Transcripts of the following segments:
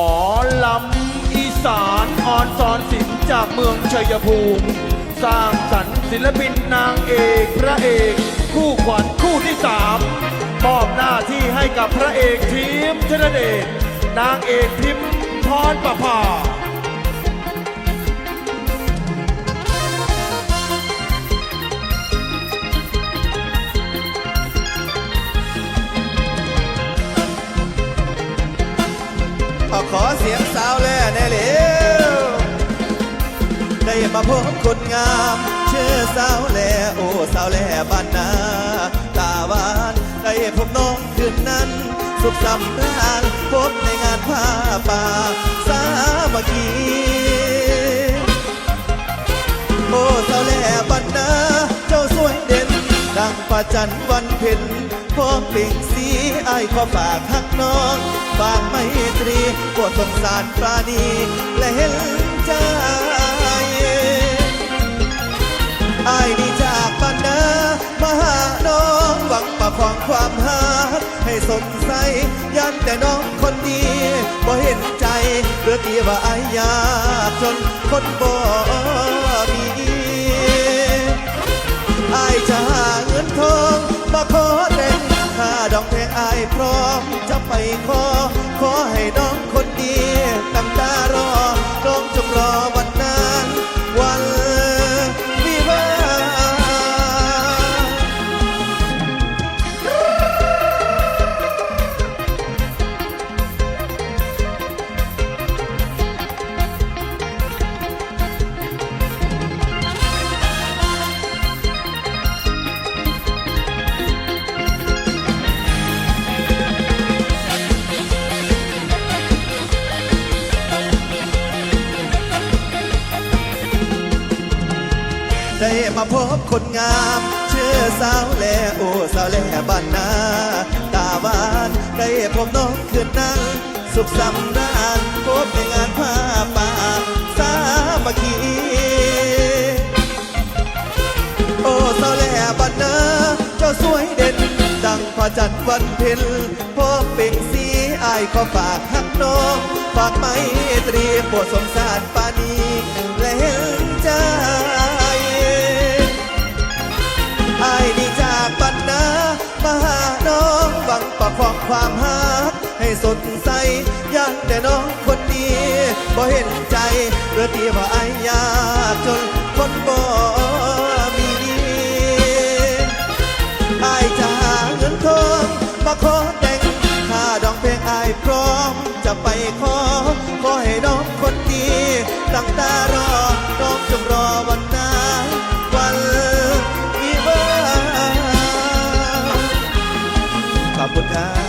หมอลำอีสานออนสอนศิลป์จากเมืองชัยภูมิ สร้างสรรค์ศิลปินนางเอกพระเอก คู่ขวัญคู่ที่สามมอบหน้าที่ให้กับพระเอกทีมธนเดชนางเอกพิมพรประภาเอาาวแล่แน่เร็วได้มาพบคนงามเชื่อสาวแล่โอ้สาวแล่บ้านนาตาหวานได้พบน้องคืนนั้น สุขสำราญพบในงานผ้าป่าสามัคคีโอ้สาวแล่บันนา ดังประจันทร์วันเพ็ญพร้อมเปล่งสีไอ้ขอฝากฮักน้อง ฝากไมตรีปวดสงสารปราณีและเห็นใจไอ้นี่จากบันนามาหาน้องหวังประคองความหักให้สดใสยันแต่น้องคนดีบ่เห็นใจเรือตีว่าไอ้ายากจนคนบ่มีไอ ทองมาขอแต่งถ้าดอกแพงอายพร้อมจะไปขอ ขอให้ดอง คนงามชื่อสาวแลโอสาวแลบ้านนาตาหวานได้พบน้องคืนนั้น สุขสำราญพบในงานผ้าป่าสามัคคีโอสาวแล่บันนาเจ้าสวยเด่น ดังพระจันทร์วันเพ็ญพบเป่งสีอายขอฝากฮักน้องฝากไมตรีโปรดสงสารปานีและเห็นใจ องหวังประคองความหักให้สดใสยันแต่น้องคนนี้บ่เห็นใจเรือตีว่าอายยากจน อบคุณครับ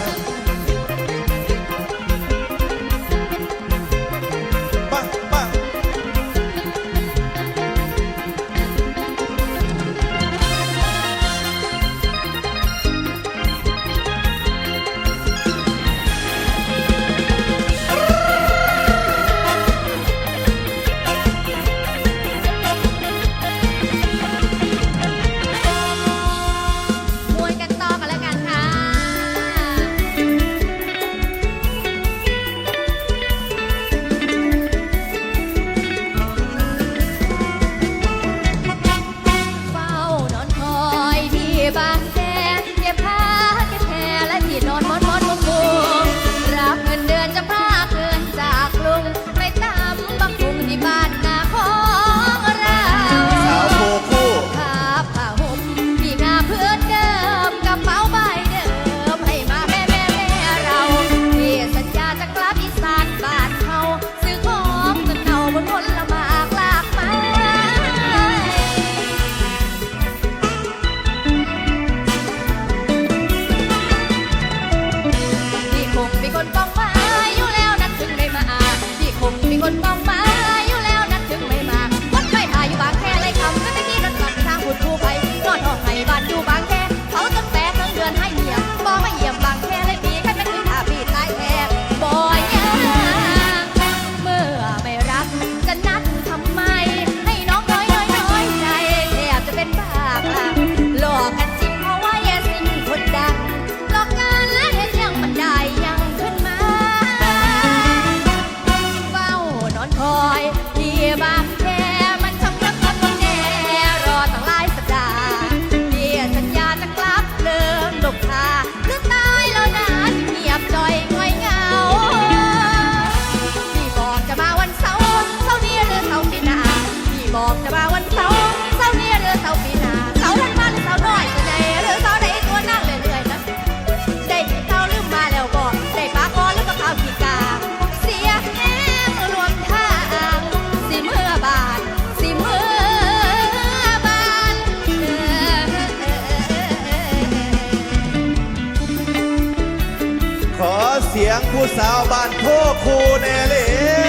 งผู้สาวบ้านโพคูแน่เลย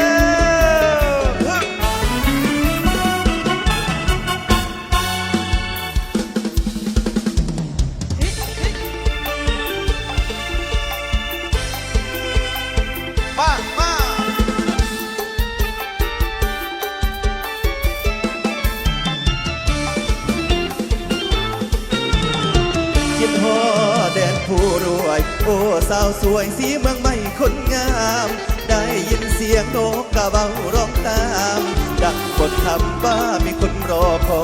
อ้สาวสวยสีเมืองไม่คนงาม ได้ยินเสียงโนกกระเบาร้องตาม ดังคนคำว่ามีคนรอคอ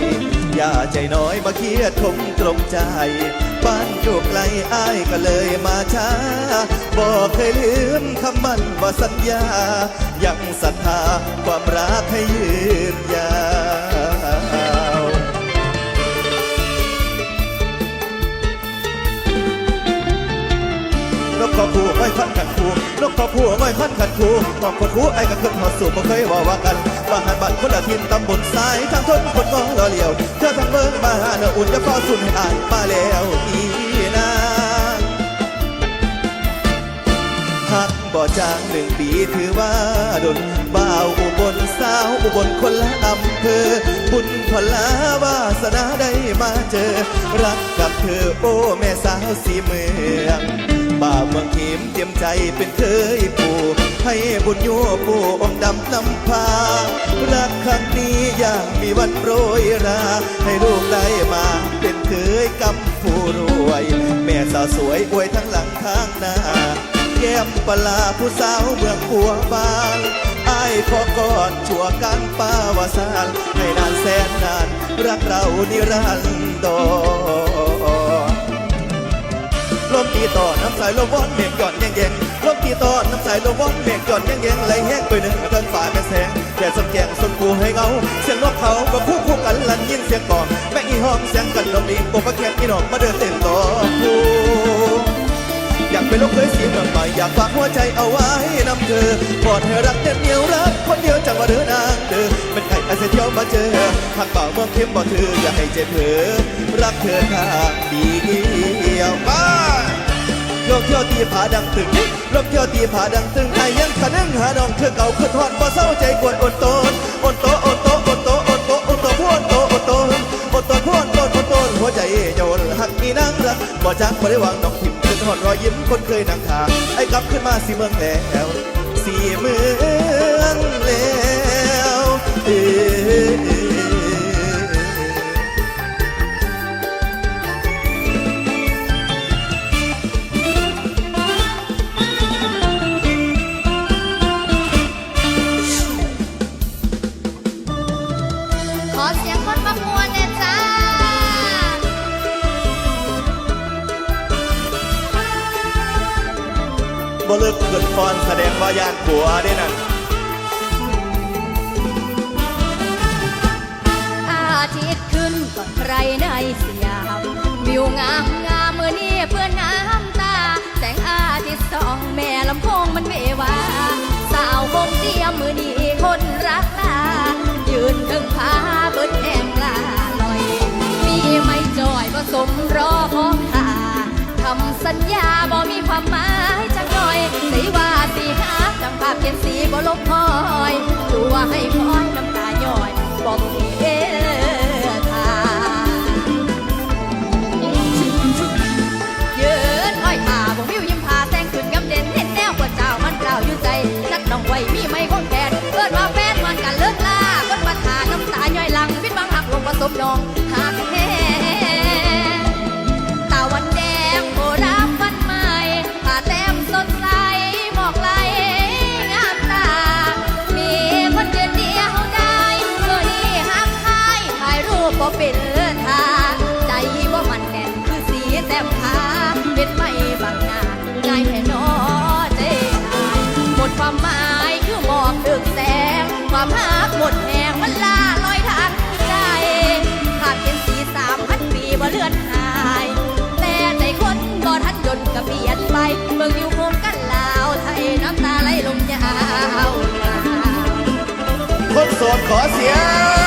ย อย่าใจน้อยมาเครียดคงตรงใจ บ้านอยู่ไกลอ้ายก็เลยมาช้า บอกเคยลืมคำมั่นว่าสัญญา ยังศรัทธาความรักให้ยืนยาว ขอคู่ไม่คันขันคู่นกขอคู่ไม่คันขันคู่มองคนคู่ไอ้ก็ขึ้นหอดสู่บ่เคยว่าว่ากันบ้านหันบ้านคนละทินตำบลสายทางทนคนงอรอเลียวเธอทางเมืองมาหาเนื้ออุ่นจะฟ้าสุนให้อายมาแล้วอีนางหักบ่จางหนึ่งปีถือว่าดนบ่าวอุบลสาวอุบลคนละอำเภอ บุญพลาวาสนาได้มาเจอ รักกับเธอโอ้แม่สาวสีเมือง บ่าเมืองขีมเตรียมใจเป็นเคยปู่ให้บุญโยปู่องค์ดำนำพา รักครั้งนี้อย่างมีวันโปรยรา ให้ลูกได้มาเป็นเคยกำผู้รวย แม่สาวสวยอวยทั้งหลังข้างหน้าแก้มปลาผู้สาวเมืองปัวบานอายขอกอดชั่วกันป้าวสานให้นานแสนนาน รักเรานิรันดร ลมตีต่อน้ำสายลมวอนเมฆหย่อนแยงแยงลมตีต่อน้ำสายลมวอนเมฆหย่อนแยงแยงไหลแห้งไปหนึ่งเดินฝ่าแม่แสงแดดสมแกงสมกูให้เงาเสียงนกเขากับคู่คู่กันลันยินเสียงกองแม่อีหองเสียงกันลมลีโกบะแคบอีหนอกมาเดินเต้นต่อคู่อยากเป็นลูกเคยสีเมืองใหม่อยากฝากหัวใจเอาไว้นำเธอกอดให้รักเด็ดเหนียวรักคนเดียวจังว่าเธอนางเธอเป็นไข่อาเซียเที่ยวมาเจอทางเป่าเมืองเข้มบ่เธออย่าให้เจ็บเธอรักเธอข้างเดียวมา ลมเที่ยวตีผาดังตึงลมเที่ยวตีผาดังตึงไอ้ยังขะนึงหาดองคือเก่าคือทอดบ่เศร้าใจกวนอดโตนอดโตอดโตอดโตอดโตอดโตพวนโตอดโตอดโตพวนโตอดโตหัวใจโยนหักอีนางรักบ่จักบ่ได้วางดอกทิมคือทอดรอยยิ้มคนเคยนั่งทางไอ้กลับขึ้นมาสีเมืองแล้วสีมือ บ่เลิกเกิดฟอนแสดงว่าย่านผัวได้นั่นอาทิตย์ขึ้นก่อนใครในสยามวิวงามงามเมื่อนี้เพื่อนน้ำตา แสงอาทิตย์ส่องแม่ลำโพงมันเววา สาวคงเจียมมือนี้คนรักลายืนถึงพาเบิดแห่งลาลอย มีไม่จอยก็สมรอของทาคำสัญญาบ่มีความหมาย สีว่าสีหาจังภาพเขียนสีบ่ลบคอยดูว่าให้คอยน้ำ ดขอเสียง